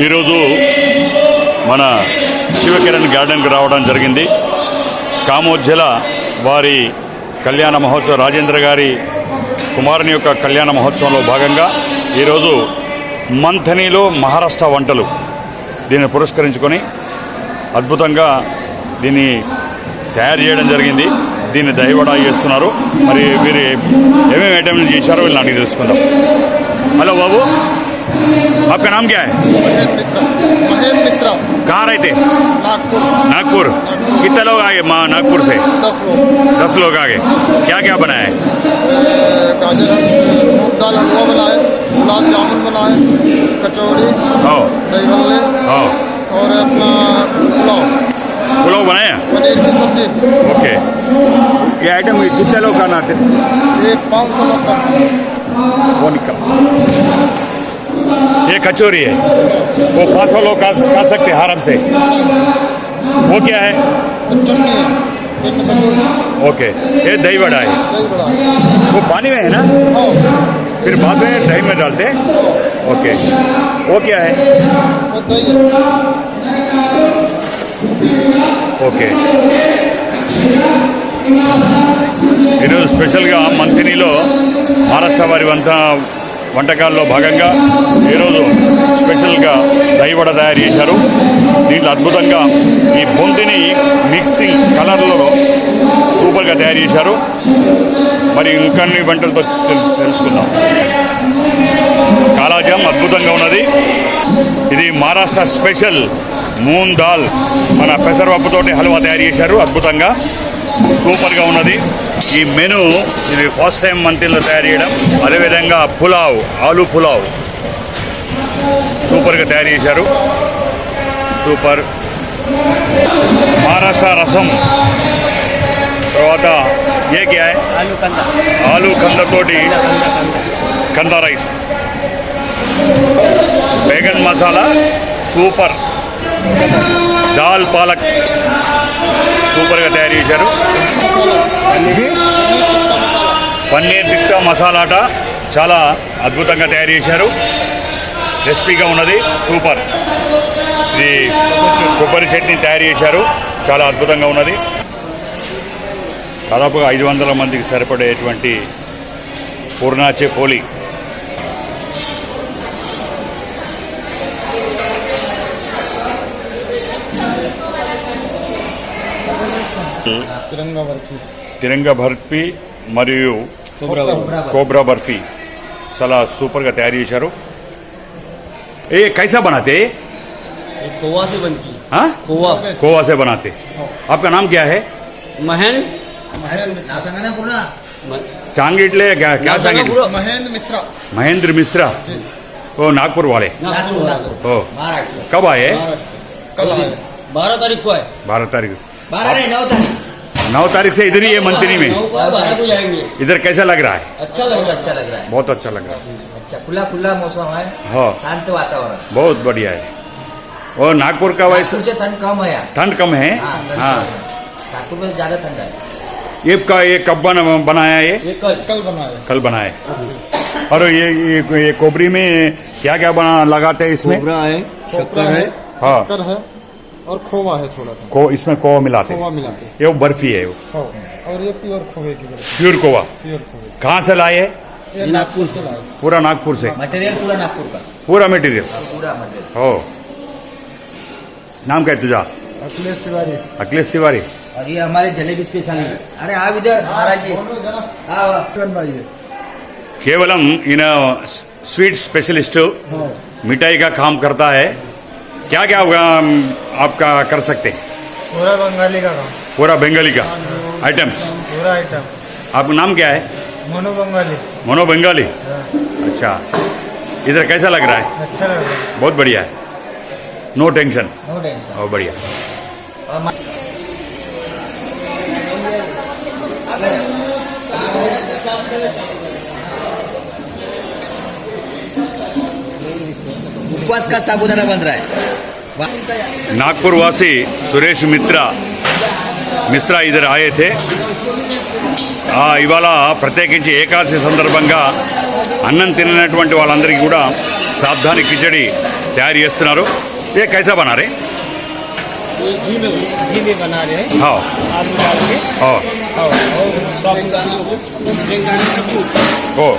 ఈరోజు మన శివకిరణ్ గార్డెన్కి రావడం జరిగింది. కామోజ్జల వారి కళ్యాణ మహోత్సవం రాజేంద్ర గారి కుమారుని యొక్క కళ్యాణ మహోత్సవంలో భాగంగా ఈరోజు మంథనీలో మహారాష్ట్ర వంటలు దీన్ని పురస్కరించుకొని అద్భుతంగా దీన్ని తయారు చేయడం జరిగింది. దీన్ని దహివడా చేస్తున్నారు. మరి మీరు ఏమేమి ఐటమ్లు చేశారో వీళ్ళని అడిగి తెలుసుకుందాం. హలో బాబు. आपका नाम क्या है? महेंद्र मिश्रा। महेंद्र मिश्रा। कहाँ रहते? नागपुर। नागपुर। कितने लोग आए माँ नागपुर से? दस लोग। दस लोग आ गए क्या क्या बनाया है? गाजर मूंग दाल हलवा बनाए गुलाब जामुन बनाए कचौड़ी ओ दही भल्ले ओ और अपना पुलाव। पुलाव बनाया पनीर की सब्ज़ी। ओके। ये आइटम कितने लोग खाना? थे ये पाँच सौ लोग का। वो निकल। ये कचौरी है वो पाँच सौ लोग खा खा सकते हैं आराम से वो क्या है और चटनी है तीन कचौड़ी ओके ये दही बड़ा है दही बड़ा वो पानी में है ना हाँ फिर बाद में दही में डालते हैं ओके वो क्या है और दही है ఓకే ఈరోజు స్పెషల్గా మంతినిలో మహారాష్ట్ర వారి వంత వంటకాల్లో భాగంగా ఈరోజు స్పెషల్గా దహివడ తయారు చేశారు. దీంట్లో అద్భుతంగా ఈ బొంతిని మిక్సింగ్ కలర్లో సూపర్గా తయారు చేశారు. మరి ఇంకన్ని వంటలతో తెలుసుకుందాం. కాలాజామ్ అద్భుతంగా ఉన్నది. ఇది మహారాష్ట్ర స్పెషల్ మూన్ దాల్. మన పెసరపప్పుతోటి హల్వా తయారు చేశారు. అద్భుతంగా సూపర్గా ఉన్నది. ఈ మెను ఇది ఫస్ట్ టైం మంత్రిలో తయారు చేయడం. అదేవిధంగా పులావ్ ఆలు పులావ్. సూపర్గా తయారు చేశారు. సూపర్. మహారాష్ట్ర రసం. తర్వాత ఏకే ఆలు కందతోటి కంద రైస్. బేగన్ మసాలా. సూపర్. దాల్ పాలక్. సూపర్గా తయారు చేశారు. పన్నీర్ టిక్కా మసాలాట చాలా అద్భుతంగా తయారు చేశారు. రెసిపీగా ఉన్నది. సూపర్. ఇది కొబ్బరి చట్నీ తయారు చేశారు. చాలా అద్భుతంగా ఉన్నది. దాదాపుగా ఐదు వందల మందికి సరిపడేటువంటి పూర్ణాచే పోలి तिरंगा बर्फी తిరంగ బర్ఫీ మరియు కోబ్రా బర్ఫీ చాలా సూపర్గా తయారు చేశారు ఏ కైసా బనాతే ये खोवा से बनती है हाँ खोवा खोवा से बनाते आपका नाम क्या है महेंद्र महेंद्र मिश्रा म- सांगितले क्या क्या नाव सांगा सांगितले पुरं. महेंद्र मिश्रा महेंद्र मिश्रा जी ओ नागपुर वाले नागपुर नागपुर हो महाराष्ट्र कब आए महाराष्ट्र कल आए बारह तारीख को है बारह तारीख बारह नहीं नौ तारीख। नौ तारीख से इधर ही है मंथनी में। है, इधर कैसा लग रहा है? अच्छा लग बहुत रहा है अच्छा लग रहा है। बहुत अच्छा लग रहा है। अच्छा खुला खुला मौसम है। हाँ। शांत वातावरण। बहुत बढ़िया है। और नागपुर का वैसे से ठंड कम है ठंड कम है? हाँ, ठंड हाँ। कम है। नागपुर में ज़्यादा ठंड है। ये का ये कब बना- बनाया ये? ये कल कल बनाए कल बनाए और ये ये, ये कोबरी में क्या क्या बना लगाते हैं इसमें? कोबरा है शक्कर है हाँ। शक्कर है। और खोवा है थोड़ा सा। को इसमें कोवा मिलाते खोवा हैं मिलाते हैं। ये वो बर्फ़ी है वो। हाँ और ये प्योर खोवे की बर्फ़ी प्योर कोवा प्योर खोवे। कहाँ से लाए? है ये नागपुर से लाए। पूरा नागपुर से। मटेरियल पूरा नागपुर का। पूरा मटेरियल पूरा मटेरियल हो। नाम क्या है तुझा? अखिलेश तिवारी। अखिलेश तिवारी। और ये हमारे जलेबी स्पेशल है। अरे आप इधर महाराज जी। हाँ हाँ। भाई है। केवलम इन स्वीट स्पेशलिस्ट हाँ। मिठाई का काम करता है। क्या क्या अम, आपका कर सकते हैं? पूरा बंगाली का काम। पूरा बंगाली का आइटम्स पूरा आइटम आपका नाम क्या है? मोनो बंगाली। मोनो बंगाली? अच्छा। इधर कैसा लग रहा है? अच्छा लग रहा है। बहुत बढ़िया है। नो टेंशन नो टेंशन और बढ़िया। उपवास का साबुदाना बन रहा है। नागपुर वासी सुरेश मित्रा మిశ్రా ఇద్దరు ఆయే थे ఆ, ఇవాళ ప్రత్యేకించి ఏకాదశి సందర్భంగా అన్నం తిననటువంటి వాళ్ళందరికీ కూడా సాబ్ధాని కిచడి తయారు చేస్తున్నారు ఏ కైసా బనారే ये घी में घी में बना रहे हैं హా आलू डाल के ఓ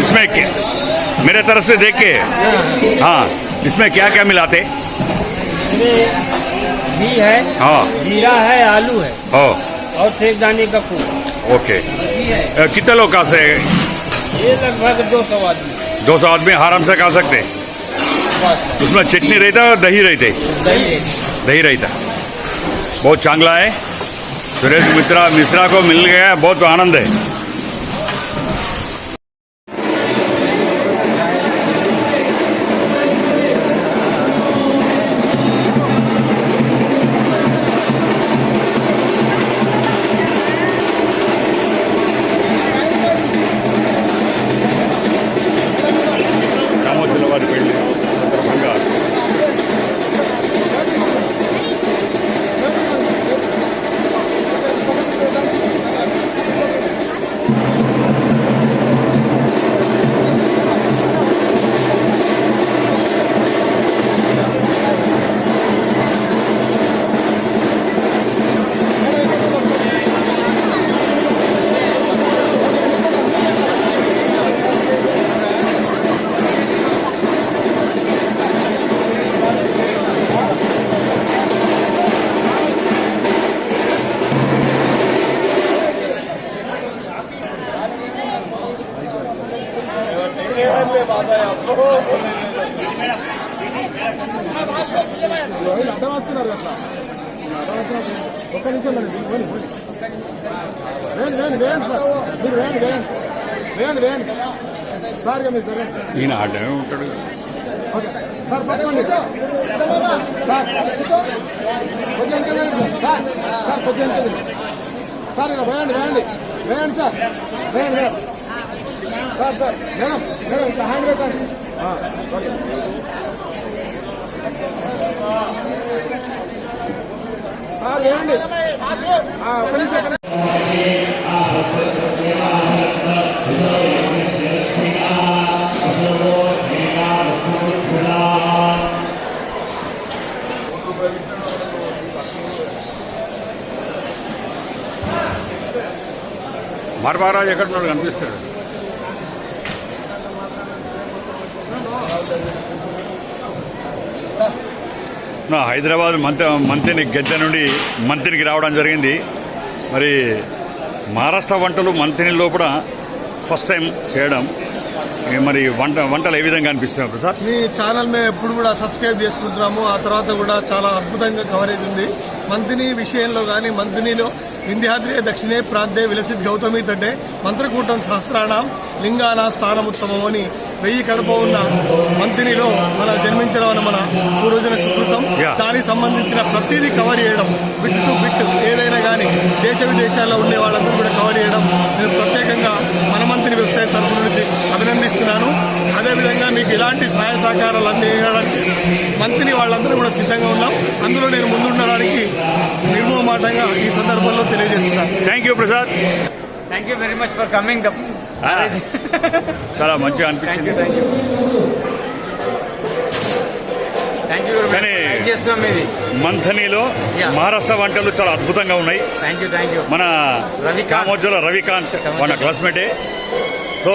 इसमें क्या मेरे तरफ़ से देख के हाँ इसमें क्या क्या मिलाते? घी है हाँ। जीरा है आलू है। ओ और सेकदाने का कूट ओके। है। कितने लोग खा से ये लगभग दो सौ आदमी। दो सौ आदमी आराम से खा सकते उसमें चटनी रहता है और दही रहते दही है। दही रहता बहुत चांगला है। सुरेश मित्रा मिश्रा को मिल गया बहुत आनंद है। ఈయన ఆడనే ఉంటాడు. సార్ పట్టుకోండి. సార్ సార్ సార్ జరగండి. సార్ ఇలా వేయండి వేయండి. వేయండి సార్. వేయండి సార్ సార్ మేడం మేడం ఇట్లా హ్యాండ్ పెట్టండి. ఓకే. సార్ వేయండి. ఆ, ఒక్క మరబారాజు ఎక్కడ ఉన్నాడు? కనిపిస్తాడు. నా హైదరాబాద్ మంత్రి మంత్రిని గద్దె నుండి మంత్రికి రావడం జరిగింది. మరి మహారాష్ట్ర వంటలు మంత్రిని లోపల ఫస్ట్ టైం చేయడం. మరి వంట వంటలు ఏ విధంగా అనిపిస్తున్నాయి ప్రసాద్? మీ ఛానల్ మేము ఎప్పుడు కూడా సబ్స్క్రైబ్ చేసుకుంటున్నాము. ఆ తర్వాత కూడా చాలా అద్భుతంగా కవరేజ్ ఉంది. మంత్ని విషయంలో కానీ మంతినిలో వింధ్యాద్రి దక్షిణే ప్రాంతే విలసిత్ గౌతమి తటే మంత్రకూటం సహస్రాణం లింగాన స్థానముత్తమం అని వెయ్యి కడప ఉన్న మంతినిలో మన జన్మించడం అన్న మన పూర్వజన సుకృతం. దానికి సంబంధించిన ప్రతిదీ కవర్ చేయడం బిట్ టు బిట్ ఏదైనా కానీ దేశ విదేశాల్లో ఉండే వాళ్ళందరూ కూడా కవర్ చేయడం నేను ప్రత్యేకంగా మన మంత్రి వెబ్సైట్ తరఫు నుంచి అభినందిస్తున్నాను. అదేవిధంగా మీకు ఇలాంటి సహాయ సహకారాలు అందించడానికి మంత్రి వాళ్ళందరూ కూడా సిద్ధంగా ఉన్నాం. అందులో నేను ముందుండడానికి నిర్మోమాటంగా ఈ సందర్భంలో తెలియజేస్తున్నాను thank you Prasad thank you very much for coming the ఆ, చాలా మంచిగా అనిపించింది थैंक यू థ్యాంక్ యూ కానీ చేస్తున్నాం ఇది మంథనిలో Yeah. మహారాష్ట్ర వంటలు చాలా అద్భుతంగా ఉన్నాయి థ్యాంక్ యూ థ్యాంక్ యూ మన రవికాంత్. కామోజ్జల రవికాంత్ కామోజ్జల. మన క్లాస్మేటే సో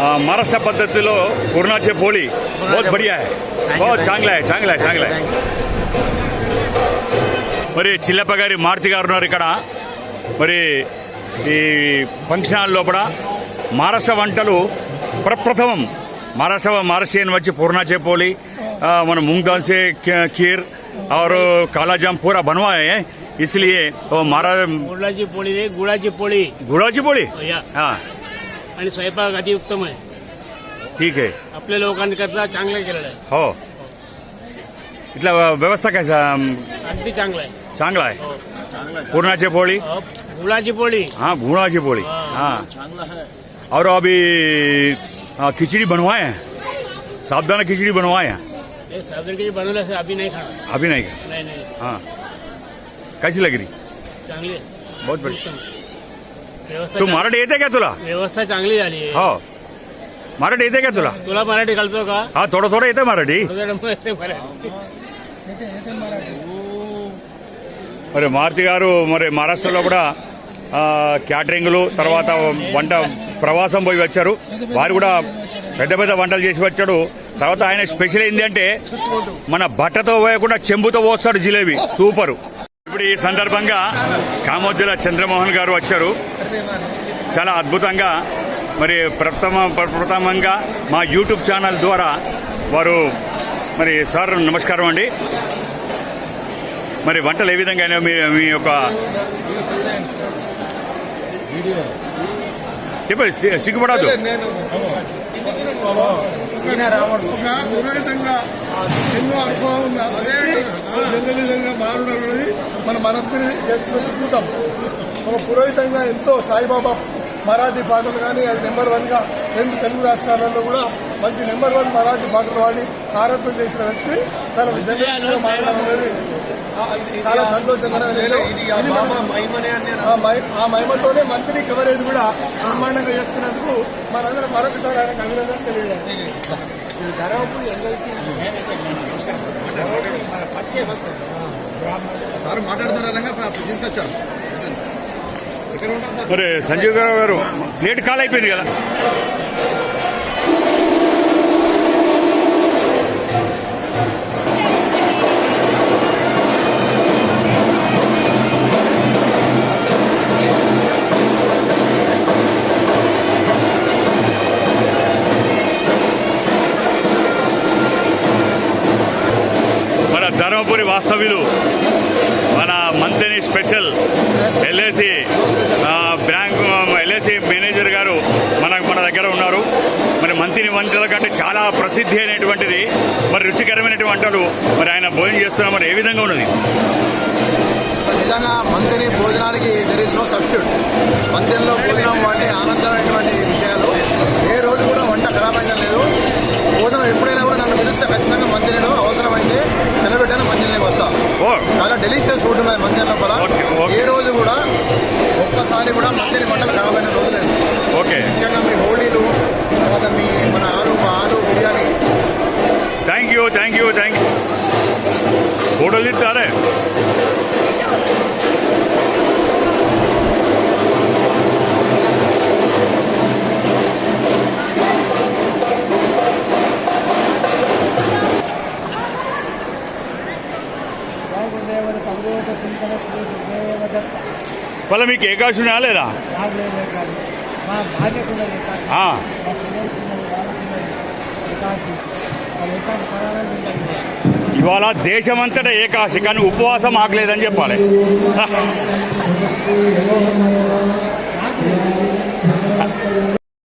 ఆ, మహారాష్ట్ర పద్ధతిలో పూర్ణాచే పోలి बहुत बढ़िया है you, बहुत thank చాంగ్లా है చాంగ్లా है చాంగ్లా है థ్యాంక్ యూ మరి చిల్లప్ప గారి మారుతి గారు ఉన్నారు ఇక్కడ మరి ఈ ఫంక్షన్ హాల్ లోపల మహారాష్ట్ర వంటలు ప్రప్రథమం మహారాష్ట్ర महाराष्ट्रियन వచ్చి पूर्णा से पोली आ, मन मूंग दाल से ख- खीर और काला जाम पूरा बनवाए हैं इसलिए वो महाराज गुळाची पोळी रे गुळाची पोळी गुळाची पोळी या हा आणि स्वयंपाक अति उत्तम आहे ठीक आहे आपल्या लोकांकरता चांगलं केलेलं आहे हो इथला व्यवस्था कसा अम, अगदी चांगलं आहे चांगला आहे. पूर्णाची पोळी? गुळाची पोळी. हाँ गुड़ाची पोली हाँ. और अभी खिचड़ी बनवाए हैं? साबुदाना खिचड़ी बनवाए हैं? बनवलं अभि नाही खाणार अभी नहीं नाही नाही। हाँ। कैसी लग रही? चांगली। आहे बहुत बढ़िया। तू मराठी येते का तुला? व्यवस्था चांगली झाली आहे. हो. मराठी येते का तुला? तुला मराठी कळतो का? हा थोडं थोडं येतं मराठी. तुझ्या येते मराठी. మరి మారుతి గారు మరి మహారాష్ట్రలో కూడా క్యాటరింగ్లు తర్వాత వంట ప్రవాసం పోయి వచ్చారు. వారు కూడా పెద్ద పెద్ద వంటలు చేసి వచ్చాడు. తర్వాత ఆయన స్పెషల్ ఏంటంటే మన బట్టతో పోయకుండా చెంబుతో పోస్తాడు జిలేబీ. సూపరు. ఇప్పుడు ఈ సందర్భంగా కామోజ్జల చంద్రమోహన్ గారు వచ్చారు. చాలా అద్భుతంగా మరి ప్రథమ ప్రథమంగా మా యూట్యూబ్ ఛానల్ ద్వారా వారు మరి సార్ నమస్కారం అండి. మరి వంటలు ఏ విధంగా అయినా మీ మీ యొక్క చెప్పండి సి- సిగ్గుపడద్దు. ఒక పురోహితంగా ఎన్నో అనుభవం ఉన్న మన మనందరి చేసుకునే పురోహితంగా ఎంతో సాయిబాబా మరాఠీ పాటలు కానీ అది నెంబర్ వన్గా రెండు తెలుగు రాష్ట్రాలలో కూడా మంచి నెంబర్ వన్ మరాఠీ పాటలు పాడి ఆరోగ్యం చేసిన వ్యక్తి తన జంగలిజంగా మారడం అనేది చాలా మన- ఆ మహి- ఆ మహిమతోనే మంత్రి కవరేజ్ కూడా బ్రహ్మాండంగా చేస్తున్నందుకు మనందరం మరొకసారి ఆయనకు అభినందన తెలియజేయాలి. సార్ మాట్లాడుతున్నారనగా తీసుకొచ్చారు. మరి సంజీవ్ గారు గారు ప్లేట్ కాల్ అయిపోయింది కదా. మన వాస్తవ్యులు మన మంత్రిని special LIC bank LIC manager గారు మన మన దగ్గర ఉన్నారు. మరి మంత్రిని వంటల కంటే చాలా ప్రసిద్ధి అయినటువంటిది మరి రుచికరమైనటువంటి వంటలు మరి ఆయన భోజనం చేస్తున్నారు. మరి ఏ విధంగా ఉన్నది? నిజంగా మంత్రిని భోజనానికి దెర్ ఇస్ నో సబ్స్టిట్యూట్ మంత్రిలో భోజనం వంటి ఆనందమైనటువంటి విషయాలు. ఏ రోజు కూడా వంట ఖరాబ్ లేదు. భోజనం ఎప్పుడైనా పిలిస్తే ఖచ్చితంగా మందిరిలో అవసరమైంది సెలబెట్టాను మందిరంలోకి వస్తా. చాలా డెలిషియస్ ఫుడ్ ఉన్నది మందిరం లోపల. ఏ రోజు కూడా ఒక్కసారి కూడా మందిరి వంటలు ఖరాబ్ అయిన రోజు లేదు. ఓకే. ముఖ్యంగా మీ హోళీలు తర్వాత మీ మన ఆలు ఆలు biryani. Thank you thank you thank you ఫోటోలు తీస్తారే? వాళ్ళ మీకు ఏకాశం లేదా ఇవాళ దేశమంతటా ఏకాశి కానీ ఉపవాసం ఆగలేదని చెప్పాలి.